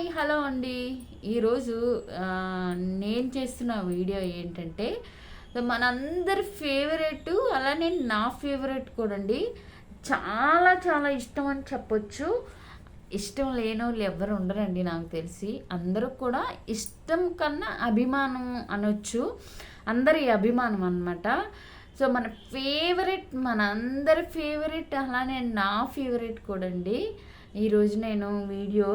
Hi hello అండి. ఈరోజు నేను చేస్తున్న వీడియో ఏంటంటే మనందరి ఫేవరెట్ అలానే నా ఫేవరెట్ కూడా అండి. చాలా చాలా ఇష్టం అని చెప్పొచ్చు. ఇష్టం లేని వాళ్ళు ఎవరు ఉండరండి నాకు తెలిసి. అందరూ కూడా ఇష్టం కన్నా అభిమానం అనొచ్చు. అందరి అభిమానం అన్నమాట. సో మన ఫేవరెట్ మన అందరి ఫేవరెట్ అలానే నా ఫేవరెట్ కూడా అండి. ఈరోజు నేను వీడియో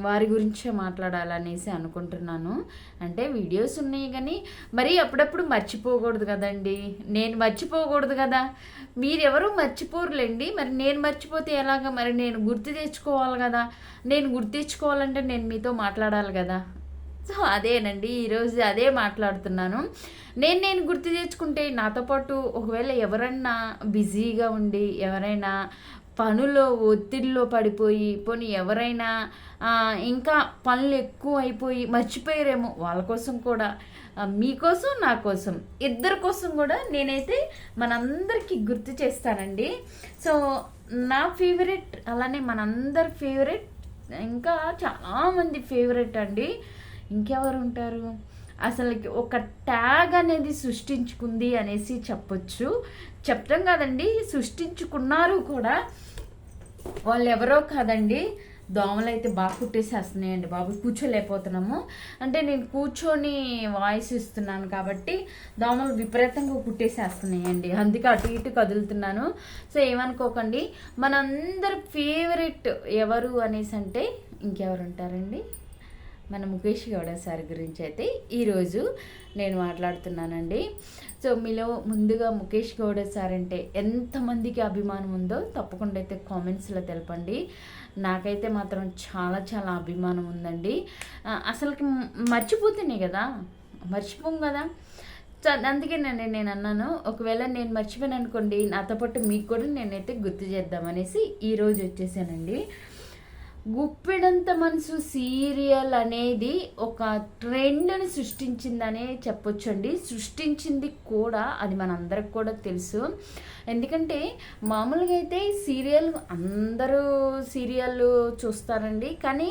వారి గురించే మాట్లాడాలనేసి అనుకుంటున్నాను. అంటే వీడియోస్ ఉన్నాయి కానీ మరి అప్పుడప్పుడు మర్చిపోకూడదు కదండి. నేను మర్చిపోకూడదు కదా. మీరెవరూ మర్చిపోరులేండి. మరి నేను మర్చిపోతే ఎలాగ? మరి నేను గుర్తు తెచ్చుకోవాలి కదా. నేను గుర్తు తెచ్చుకోవాలంటే నేను మీతో మాట్లాడాలి కదా. సో అదేనండి. ఈరోజు అదే మాట్లాడుతున్నాను. నేను నేను గుర్తు తెచ్చుకుంటే నాతో పాటు ఒకవేళ ఎవరన్నా బిజీగా ఉండి ఎవరైనా పనులో ఒత్తిడిలో పడిపోయి పోనీ ఎవరైనా ఇంకా పనులు ఎక్కువ అయిపోయి మర్చిపోయారేమో వాళ్ళ కోసం కూడా. మీకోసం నా కోసం. ఇద్దరి కోసం కూడా నేనైతే మనందరికీ గుర్తు చేస్తానండి. సో నా ఫేవరెట్ అలానే మనందరి ఫేవరెట్ ఇంకా చాలామంది ఫేవరెట్ అండి. ఇంకెవరు ఉంటారు? అసలుకి ఒక ట్యాగ్ అనేది సృష్టించుకుంది అనేసి చెప్పొచ్చు. చెప్తాం కదండి సృష్టించుకున్నారు కూడా వాళ్ళు ఎవరో కాదండి దోమలు అయితే బాగా కుట్టేసేస్తున్నాయండి బాబు. కూర్చోలేకపోతున్నాము. అంటే నేను కూర్చొని వాయిస్ ఇస్తున్నాను కాబట్టి దోమలు విపరీతంగా కుట్టేసేస్తున్నాయండి. అందుకే అటు ఇటు కదులుతున్నాను. సో ఏమనుకోకండి మనందరి ఫేవరెట్ ఎవరు అనేసి అంటే ఇంకెవరు ఉంటారండి? మన ముఖేష్ గౌడ సార్ గురించి అయితే ఈరోజు నేను మాట్లాడుతున్నానండి. సో మీలో ముందుగా ముఖేష్ గౌడ సార్ అంటే ఎంతమందికి అభిమానం ఉందో తప్పకుండా అయితే కామెంట్స్లో తెలపండి. నాకైతే మాత్రం చాలా చాలా అభిమానం ఉందండి. అసలుకి మర్చిపోతేనే కదా మర్చిపోం కదా. సో అందుకే నేను నేను అన్నాను ఒకవేళ నేను మర్చిపోయాను అనుకోండి నాతో పాటు మీకు కూడా నేనైతే గుర్తు చేద్దామనేసి ఈరోజు వచ్చేసానండి. గుప్పెడంత మనసు సీరియల్ అనేది ఒక ట్రెండ్ని సృష్టించిందనే చెప్పొచ్చండి. సృష్టించింది కూడా అది మనందరికి కూడా తెలుసు. ఎందుకంటే మామూలుగా అయితే సీరియల్ అందరూ సీరియల్ చూస్తారండి. కానీ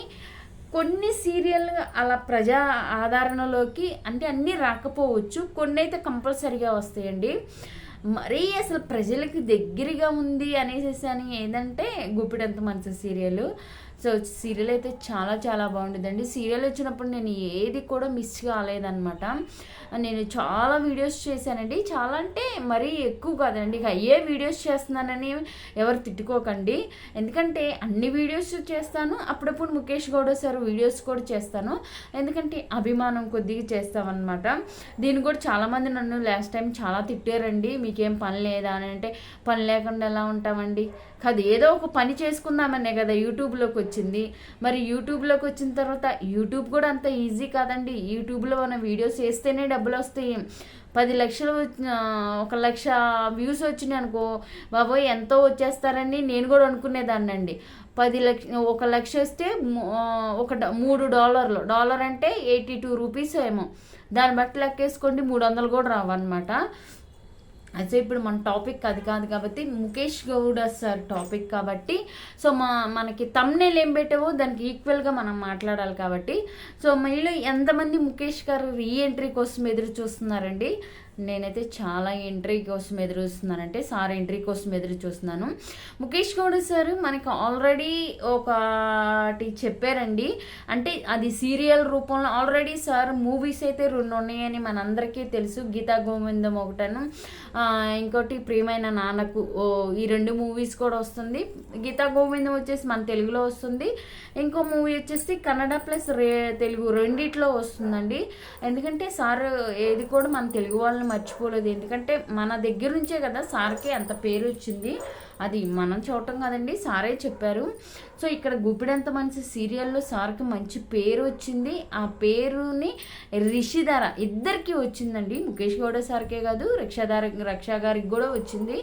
కొన్ని సీరియల్ అలా ప్రజా ఆదరణలోకి అంటే అన్నీ రాకపోవచ్చు. కొన్ని అయితే కంపల్సరీగా వస్తాయండి. మరీ అసలు ప్రజలకి దగ్గరగా ఉంది అనేసి అని ఏదంటే గుప్పిడంత మనసు సీరియల్. సో సీరియల్ అయితే చాలా చాలా బాగుంటుందండి. సీరియల్ వచ్చినప్పుడు నేను ఏది కూడా మిస్ కాలేదనమాట నేను చాలా వీడియోస్ చేశానండి. చాలా అంటే మరీ ఎక్కువ కాదండి. ఇక అయ్యే వీడియోస్ చేస్తున్నానని ఎవరు తిట్టుకోకండి. ఎందుకంటే అన్ని వీడియోస్ చేస్తాను. అప్పుడప్పుడు ముఖేష్ గౌడ సార్ వీడియోస్ కూడా చేస్తాను. ఎందుకంటే అభిమానం కొద్దిగా చేస్తామన్నమాట. దీన్ని కూడా చాలామంది నన్ను లాస్ట్ టైం చాలా తిట్టారండి. మీకేం పని లేదా? అని అంటే పని లేకుండా ఎలా ఉంటామండి? కాదు ఏదో ఒక పని చేసుకుందామనే కదా యూట్యూబ్లోకి వచ్చింది. మరి యూట్యూబ్లోకి వచ్చిన తర్వాత యూట్యూబ్ కూడా అంత ఈజీ కాదండి. యూట్యూబ్లో మన వీడియోస్ వేస్తేనే డబ్బులు వస్తాయి పది లక్షలు ఒక లక్ష వ్యూస్ వచ్చినాయి అనుకో బాబోయ్ ఎంతో వచ్చేస్తారని నేను కూడా అనుకునేదాన్ని అండి పది లక్ష ఒక లక్ష వస్తే ఒక డ- మూడు డాలర్లు. డాలర్ అంటే ఎయిటీ టూ రూపీస్ ఏమో. దాన్ని బట్టి లెక్కేసుకోండి మూడు వందలు కూడా రావన్నమాట. అయితే ఇప్పుడు మన టాపిక్ అది కాదు కాబట్టి ముఖేష్ గౌడ సార్ టాపిక్ కాబట్టి సో మా మనకి తమ్నేల్ ఏం పెట్టావో దానికి ఈక్వల్గా మనం మాట్లాడాలి కాబట్టి. సో మళ్ళీ ఎంతమంది ముఖేష్ గారు రీ ఎంట్రీ కోసం ఎదురు చూస్తున్నారండి? నేనైతే చాలా ఎంట్రీ కోసం ఎదురు చూస్తున్నానంటే సార్ ఎంట్రీ కోసం ఎదురు చూస్తున్నాను. ముఖేష్ గౌడ్ సార్ మనకి ఆల్రెడీ ఒకటి చెప్పారండి. అంటే అది సీరియల్ రూపంలో ఆల్రెడీ సార్ మూవీస్ అయితే రెండు ఉన్నాయని మనందరికీ తెలుసు. గీతా గోవిందం ఒకటను ఇంకోటి ప్రియమైన నాన్నకు ఈ రెండు మూవీస్ కూడా వస్తుంది. గీతా గోవిందం వచ్చేసి మన తెలుగులో వస్తుంది. ఇంకో మూవీ వచ్చేసి కన్నడ ప్లస్ రే తెలుగు రెండిట్లో వస్తుందండి. ఎందుకంటే సార్ ఏది కూడా మన తెలుగు వాళ్ళని మర్చిపోలేదు. ఎందుకంటే మన దగ్గర నుంచే కదా సార్కి అంత పేరు వచ్చింది. అది మనం చూడటం కదండి సారే చెప్పారు. సో ఇక్కడ గుప్పిడంత మంచి సీరియల్లో సార్కి మంచి పేరు వచ్చింది. ఆ పేరుని రిషిధర ఇద్దరికి వచ్చిందండి. ముఖేష్ గౌడ సార్కే కాదు రక్షాధార రక్షా గారికి కూడా వచ్చింది.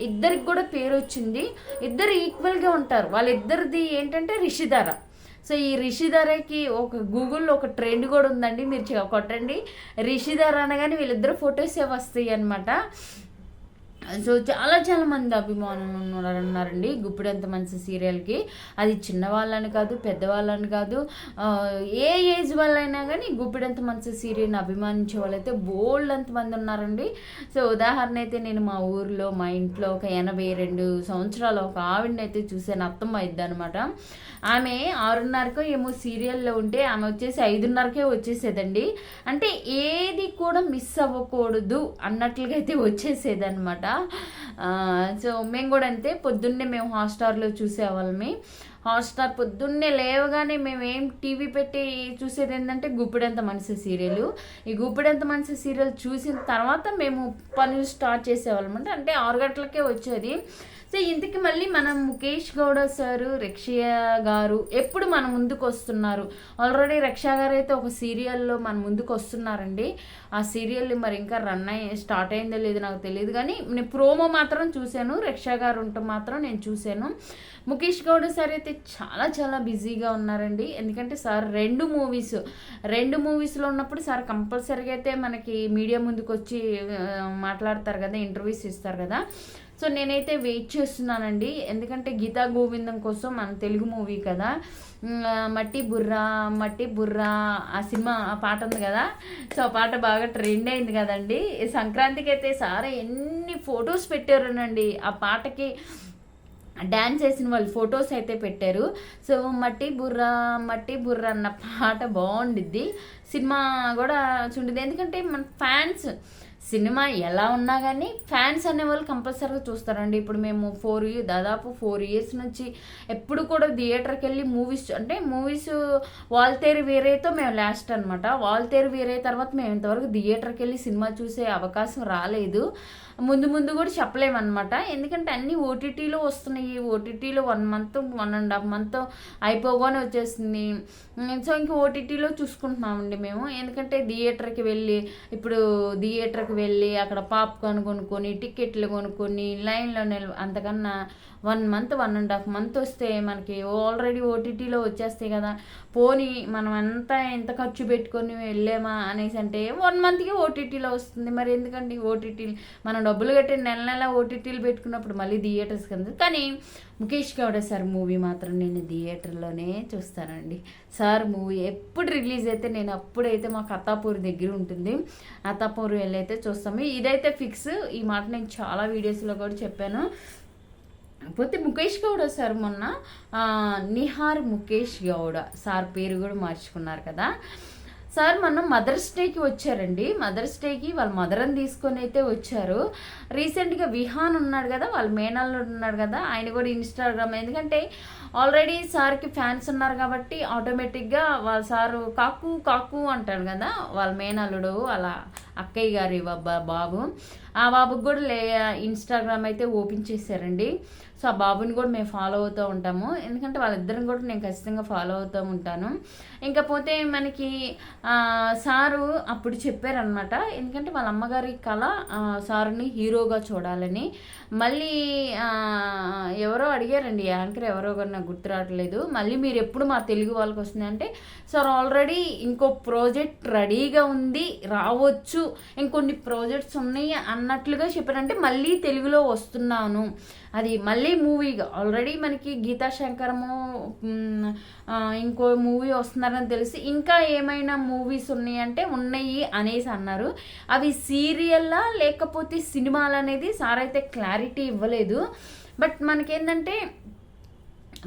ఇద్దరికి కూడా పేరు వచ్చింది. ఇద్దరు ఈక్వల్గా ఉంటారు. వాళ్ళిద్దరిది ఏంటంటే రిషిధార. సో ఈ రిషిధరకి ఒక గూగుల్లో ఒక ట్రెండ్ కూడా ఉందండి మీరు చె- కొట్టండి. రిషిధర అనగానే వీళ్ళిద్దరు ఫొటోసే వస్తాయి అనమాట సో చాలా చాలా మంది అభిమానులు ఉన్నారు- ఉన్నారండి గుప్పిడంత మంచి సీరియల్కి. అది చిన్నవాళ్ళని కాదు పెద్దవాళ్ళని కాదు. ఏ ఏజ్ వాళ్ళైనా కానీ గుప్పిడంత మంచి సీరియల్ని అభిమానించే వాళ్ళైతే బోల్డ్ అంత మంది ఉన్నారండి. సో ఉదాహరణ అయితే నేను మా ఊర్లో మా ఇంట్లో ఒక ఎనభై రెండు సంవత్సరాలు ఒక ఆవిడని అయితే చూసాను అత్తమ్మ ఇద్ది అనమాట ఆమె ఆరున్నరకో ఏమో సీరియల్లో ఉంటే ఆమె వచ్చేసి ఐదున్నరకే వచ్చేసేదండి. అంటే ఏది కూడా మిస్ అవ్వకూడదు అన్నట్లుగా అయితే వచ్చేసేది అనమాట సో మేము కూడా అంతే పొద్దున్నే మేము హాట్స్టార్లో చూసేవాళ్ళమి హాట్స్టార్ పొద్దున్నే లేవగానే మేము ఏం టీవీ పెట్టి చూసేది ఏంటంటే గుప్పిడంత మనసు సీరియల్. ఈ గుప్పిడంత మనసు సీరియల్ చూసిన తర్వాత మేము పనులు స్టార్ట్ చేసేవాళ్ళం. అంటే ఆరు గంటలకే వచ్చేది. సో ఇంతకి మళ్ళీ మనం ముఖేష్ గౌడ సారు రక్షయ గారు ఎప్పుడు మన ముందుకు వస్తున్నారు ఆల్రెడీ రక్షా గారు అయితే ఒక సీరియల్లో మన ముందుకు వస్తున్నారండి ఆ సీరియల్ మరి ఇంకా రన్ అయ్యి స్టార్ట్ అయిందో లేదో నాకు తెలియదు కానీ నేను ప్రోమో మాత్రం చూశాను రక్షా గారు ఉంటే మాత్రం నేను చూశాను. ముఖేష్ గౌడ సార్ అయితే చాలా చాలా బిజీగా ఉన్నారండి. ఎందుకంటే సార్ రెండు మూవీస్ రెండు మూవీస్లో ఉన్నప్పుడు సార్ కంపల్సరీగా అయితే మనకి మీడియా ముందుకు వచ్చి మాట్లాడతారు కదా ఇంటర్వ్యూస్ ఇస్తారు కదా. సో నేనైతే వెయిట్ చేస్తున్నానండి. ఎందుకంటే గీతా గోవిందం కోసం మన తెలుగు మూవీ కదా. మట్టి బుర్రా మట్టి బుర్రా ఆ సినిమా ఆ పాట ఉంది కదా. సో ఆ పాట బాగా ట్రెండ్ అయింది కదండి. సంక్రాంతికి అయితే సార్ ఎన్ని ఫొటోస్ పెట్టారునండి. ఆ పాటకి డ్యాన్స్ చేసిన వాళ్ళు ఫొటోస్ అయితే పెట్టారు. సో మట్టి బుర్ర మట్టి బుర్ర అన్న పాట బాగుండిద్ది. సినిమా కూడా చూడదు ఎందుకంటే మన ఫ్యాన్స్ సినిమా ఎలా ఉన్నా కానీ ఫ్యాన్స్ అనేవాళ్ళు కంపల్సరీగా చూస్తారండి. ఇప్పుడు మేము ఫోర్ ఇయర్ దాదాపు ఫోర్ ఇయర్స్ నుంచి ఎప్పుడు కూడా థియేటర్కి వెళ్ళి మూవీస్ అంటే మూవీస్ వాల్తేరు వేరేతో మేము లాస్ట్ అనమాట వాల్తేరు వేరే తర్వాత మేము ఇంతవరకు థియేటర్కి వెళ్ళి సినిమా చూసే అవకాశం రాలేదు. ముందు ముందు కూడా చెప్పలేమన్నమాట. ఎందుకంటే అన్ని ఓటీటీలో వస్తున్నాయి. ఓటీటీలో one month one and half month అయిపోగానే వచ్చేసింది. సో ఇంక ఓటీటీలో చూసుకుంటున్నామండి మేము. ఎందుకంటే థియేటర్కి వెళ్ళి ఇప్పుడు థియేటర్కి వెళ్ళి అక్కడ పాప్కార్న్ కొనుక్కొని టికెట్లు కొనుక్కొని లైన్లో నిల్ అంతకన్నా one month one and half month వస్తే మనకి ఆల్రెడీ ఓటీటీలో వచ్చేస్తాయి కదా. పోనీ మనం అంతా ఎంత ఖర్చు పెట్టుకొని వెళ్ళామా అనేసి అంటే వన్ మంత్కి ఓటీటీలో వస్తుంది. మరి ఎందుకండి ఓటీటీలు మనం డబ్బులు కట్టి నెల నెల ఓటీటీలు పెట్టుకున్నప్పుడు మళ్ళీ థియేటర్స్ కింద కానీ ముఖేష్ గౌడ సార్ మూవీ మాత్రం నేను థియేటర్లోనే చూస్తానండి. సార్ మూవీ ఎప్పుడు రిలీజ్ అయితే నేను అప్పుడైతే మా అత్తాపూర్ దగ్గర ఉంటుంది. అత్తాపూర్ వెళ్ళి అయితే చూస్తాము ఇదైతే ఫిక్స్. ఈ మాట నేను చాలా వీడియోస్లో కూడా చెప్పాను. పోతే ముఖేష్ గౌడ సార్ మొన్న నిహార్ ముఖేష్ గౌడ సార్ పేరు కూడా మార్చుకున్నారు కదా. సార్ మనం మదర్స్ డేకి వచ్చారండి. మదర్స్ డేకి వాళ్ళ మదర్ని తీసుకొని అయితే వచ్చారు. రీసెంట్గా విహాన్ ఉన్నాడు కదా వాళ్ళ మేనల్లుడు ఉన్నాడు కదా ఆయన కూడా ఇన్స్టాగ్రామ్. ఎందుకంటే ఆల్రెడీ సార్కి ఫ్యాన్స్ ఉన్నారు కాబట్టి ఆటోమేటిక్గా వాళ్ళ సారు కాకు కాకు అంటాడు కదా వాళ్ళ మేనల్లుడు అలా అక్కయ్య గారి బాబు. ఆ బాబుకి కూడా లే ఇన్స్టాగ్రామ్ అయితే ఓపెన్ చేశారండి. సో ఆ బాబుని కూడా మేము ఫాలో అవుతూ ఉంటాము. ఎందుకంటే వాళ్ళిద్దరిని కూడా నేను ఖచ్చితంగా ఫాలో అవుతూ ఉంటాను. ఇంకా పోతే మనకి సారు అప్పుడు చెప్పారనమాట ఎందుకంటే వాళ్ళ అమ్మగారి కళ సారుని హీరోగా చూడాలని. మళ్ళీ ఎవరో అడిగారండి యాంకర్ ఎవరో కూడా నాకు గుర్తు రావట్లేదు. మళ్ళీ మీరు ఎప్పుడు మా తెలుగు వాళ్ళకి వస్తుందంటే సార్ ఆల్రెడీ ఇంకో ప్రాజెక్ట్ రెడీగా ఉంది రావచ్చు. ఇంకొన్ని ప్రాజెక్ట్స్ ఉన్నాయి అన్నట్లుగా చెప్పారంటే మళ్ళీ తెలుగులో వస్తున్నాను. అది మళ్ళీ మూవీగా. ఆల్రెడీ మనకి గీతా శంకరము ఇంకో మూవీ వస్తున్నారని తెలిసి ఇంకా ఏమైనా మూవీస్ ఉన్నాయంటే ఉన్నాయి అనేసి అన్నారు. అవి సీరియల్లా లేకపోతే సినిమాలు అనేది సార్ అయితే క్లారిటీ ఇవ్వలేదు. బట్ మనకేంటంటే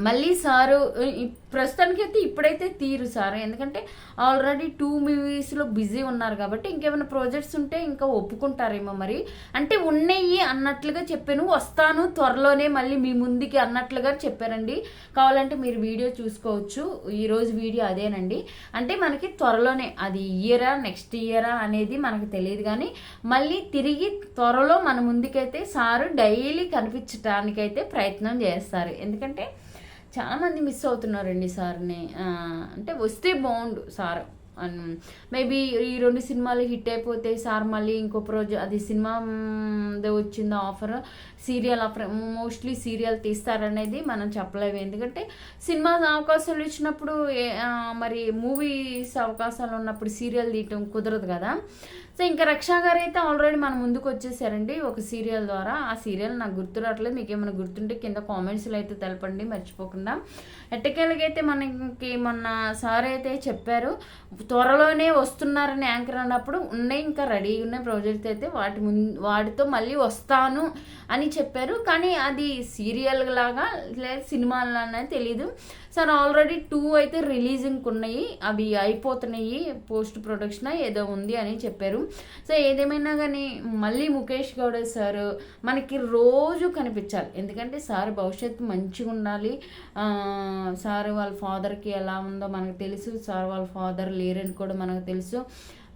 మళ్ళీ సారు ప్రస్తుతానికి అయితే ఇప్పుడైతే తీరు సార్. ఎందుకంటే ఆల్రెడీ టూ మూవీస్లో బిజీ ఉన్నారు కాబట్టి ఇంకేమైనా ప్రాజెక్ట్స్ ఉంటే ఇంకా ఒప్పుకుంటారేమో మరి. అంటే ఉన్నాయి అన్నట్లుగా చెప్పాను వస్తాను త్వరలోనే మళ్ళీ మీ ముందుకి అన్నట్లుగా చెప్పారండి. కావాలంటే మీరు వీడియో చూసుకోవచ్చు ఈరోజు వీడియో అదేనండి. అంటే మనకి త్వరలోనే అది ఇయరా నెక్స్ట్ ఇయరా అనేది మనకు తెలియదు కానీ మళ్ళీ తిరిగి త్వరలో మన ముందుకైతే సారు డైలీ కనిపించడానికైతే ప్రయత్నం చేస్తారు. ఎందుకంటే చాలామంది మిస్ అవుతున్నారండి సార్ని. అంటే వస్తే బాగుండు సార్. మేబీ ఈ రెండు సినిమాలు హిట్ అయిపోతే సార్ మళ్ళీ ఇంకో రోజు అది సినిమా వచ్చింది offer serial offer mostly serial తీస్తారనేది మనం చెప్పలేము. ఎందుకంటే సినిమా అవకాశాలు ఇచ్చినప్పుడు మరి మూవీస్ అవకాశాలు ఉన్నప్పుడు సీరియల్ తీయటం కుదరదు కదా. సో ఇంకా రక్షా గారు అయితే ఆల్రెడీ మన ముందుకు వచ్చేసారండి ఒక సీరియల్ ద్వారా. ఆ సీరియల్ నాకు గుర్తు రావట్లేదు. మీకు ఏమైనా గుర్తుంటే కింద కామెంట్స్లో అయితే తెలపండి. మర్చిపోకుండా. ఎట్టకేళ్ళకైతే మనకి మొన్న సార్ అయితే చెప్పారు త్వరలోనే వస్తున్నారని యాంకర్ అన్నప్పుడు ఉన్నాయి ఇంకా రెడీ ఉన్న ప్రాజెక్ట్ అయితే వాటి ముందు వాటితో మళ్ళీ వస్తాను అని చెప్పారు. కానీ అది సీరియల్ లాగా లేదా సినిమాలాగా తెలియదు సార్ ఆల్రెడీ టూ అయితే రిలీజింగ్ ఉన్నాయి అవి అయిపోతున్నాయి పోస్ట్ ప్రొడక్షన్ ఏదో ఉంది అని చెప్పారు. సో ఏదేమైనా కానీ మళ్ళీ ముఖేష్ గౌడ సార్ మనకి రోజు కనిపించాలి. ఎందుకంటే సార్ భవిష్యత్తు మంచిగా ఉండాలి. సార్ వాళ్ళ ఫాదర్కి ఎలా ఉందో మనకు తెలుసు. సార్ వాళ్ళ ఫాదర్ లేరని కూడా మనకు తెలుసు.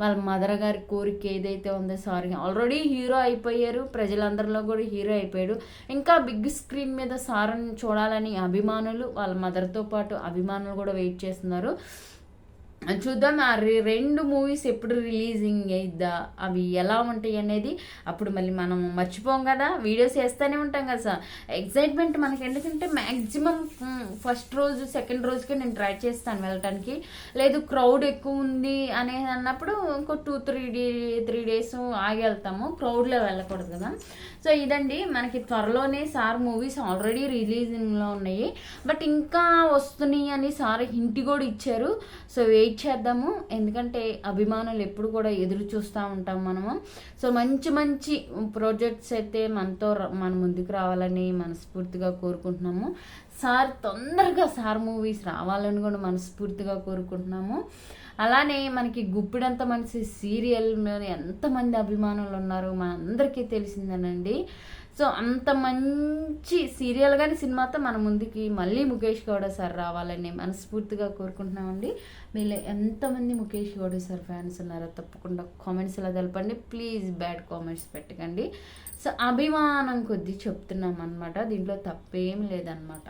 వాళ్ళ మదర్ గారి కోరిక ఏదైతే ఉందో సారీ ఆల్రెడీ హీరో అయిపోయారు. ప్రజలందరిలో కూడా హీరో అయిపోయాడు. ఇంకా బిగ్ స్క్రీన్ మీద సార్ని చూడాలని అభిమానులు వాళ్ళ మదర్తో పాటు అభిమానులు కూడా వెయిట్ చేస్తున్నారు. చూద్దాం ఆ రెండు మూవీస్ ఎప్పుడు రిలీజింగ్ అయిద్దా? అవి ఎలా ఉంటాయి అనేది అప్పుడు మళ్ళీ మనం మర్చిపోం కదా? వీడియోస్ వేస్తూనే ఉంటాం కదా సార్. ఎగ్జైట్మెంట్ మనకి ఎందుకంటే మ్యాక్సిమం ఫస్ట్ రోజు సెకండ్ రోజుకి నేను ట్రై చేస్తాను వెళ్ళటానికి. లేదు క్రౌడ్ ఎక్కువ ఉంది అనేది అన్నప్పుడు ఇంకో two three day three days ఆగి వెళ్తాము. క్రౌడ్లో వెళ్ళకూడదు కదా. సో ఇదండి. మనకి త్వరలోనే సార్ మూవీస్ ఆల్రెడీ రిలీజింగ్లో ఉన్నాయి. బట్ ఇంకా వస్తున్నాయి అని సార్ హింట్ కూడా ఇచ్చారు. సో వెయిట్ చేద్దాము. ఎందుకంటే అభిమానులు ఎప్పుడు కూడా ఎదురు చూస్తూ ఉంటాం మనము. సో మంచి మంచి ప్రాజెక్ట్స్ అయితే మనతో మన ముందుకు రావాలని మనస్ఫూర్తిగా కోరుకుంటున్నాము. సార్ తొందరగా సార్ మూవీస్ రావాలని కూడా మనస్ఫూర్తిగా కోరుకుంటున్నాము. అలానే మనకి గుప్పిడంత మనిషి సీరియల్ ఎంతమంది అభిమానులు ఉన్నారు మన అందరికీ తెలిసిందేనండి. సో అంత మంచి సీరియల్ కానీ సినిమాతో మన ముందుకి మళ్ళీ ముఖేష్ గౌడ సార్ రావాలని మనస్ఫూర్తిగా కోరుకుంటున్నామండి. మీలో ఎంతమంది ముఖేష్ గౌడ సార్ ఫ్యాన్స్ ఉన్నారో తప్పకుండా కామెంట్స్లో తెలపండి. ప్లీజ్ బ్యాడ్ కామెంట్స్ పెట్టకండి. సో అభిమానం కొద్దీ చెప్తున్నాం అనమాట దీంట్లో తప్పేం లేదనమాట